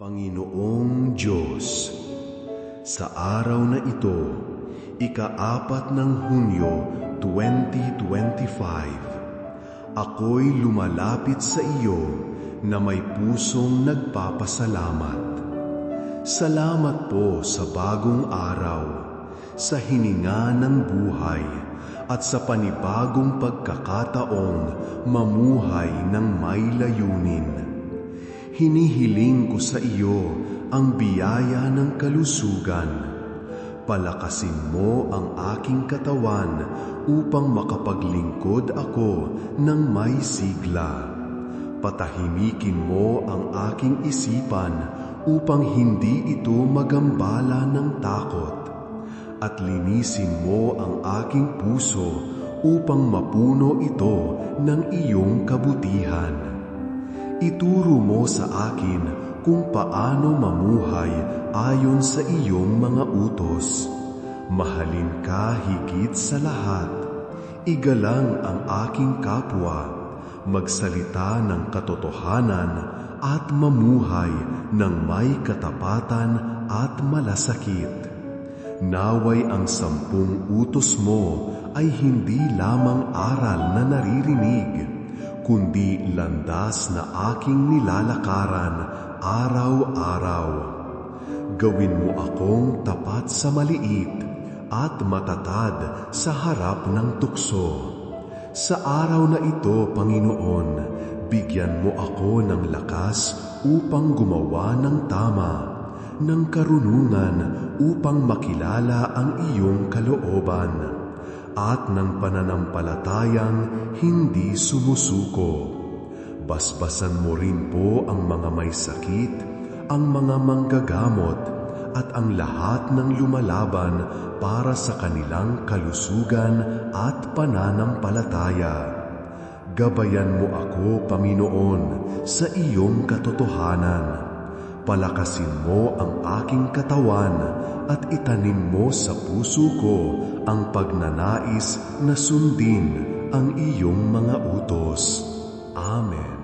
Panginoong Diyos, sa araw na ito, ikaapat ng Hunyo 2025, ako'y lumalapit sa iyo na may pusong nagpapasalamat. Salamat po sa bagong araw, sa hininga ng buhay, at sa panibagong pagkakataong mamuhay ng may layunin. Hinihiling ko sa iyo ang biyaya ng kalusugan. Palakasin mo ang aking katawan upang makapaglingkod ako ng may sigla. Patahimikin mo ang aking isipan upang hindi ito magambala ng takot. At linisin mo ang aking puso upang mapuno ito ng iyong kabutihan. Ituro mo sa akin kung paano mamuhay ayon sa iyong mga utos. Mahalin ka higit sa lahat. Igalang ang aking kapwa. Magsalita ng katotohanan at mamuhay ng may katapatan at malasakit. Naway ang sampung utos mo ay hindi lamang aral na naririnig kundi landas na aking nilalakaran araw-araw. Gawin mo akong tapat sa maliit at matatad sa harap ng tukso. Sa araw na ito, Panginoon, bigyan mo ako ng lakas upang gumawa ng tama, ng karunungan upang makilala ang iyong kalooban at ng pananampalatayang hindi sumusuko. Basbasan mo rin po ang mga may sakit, ang mga manggagamot, at ang lahat ng lumalaban para sa kanilang kalusugan at pananampalataya. Gabayan mo ako, Panginoon, sa iyong katotohanan palakasin mo ang aking katawan at itanim mo sa puso ko ang pagnanais na sundin ang iyong mga utos. Amen.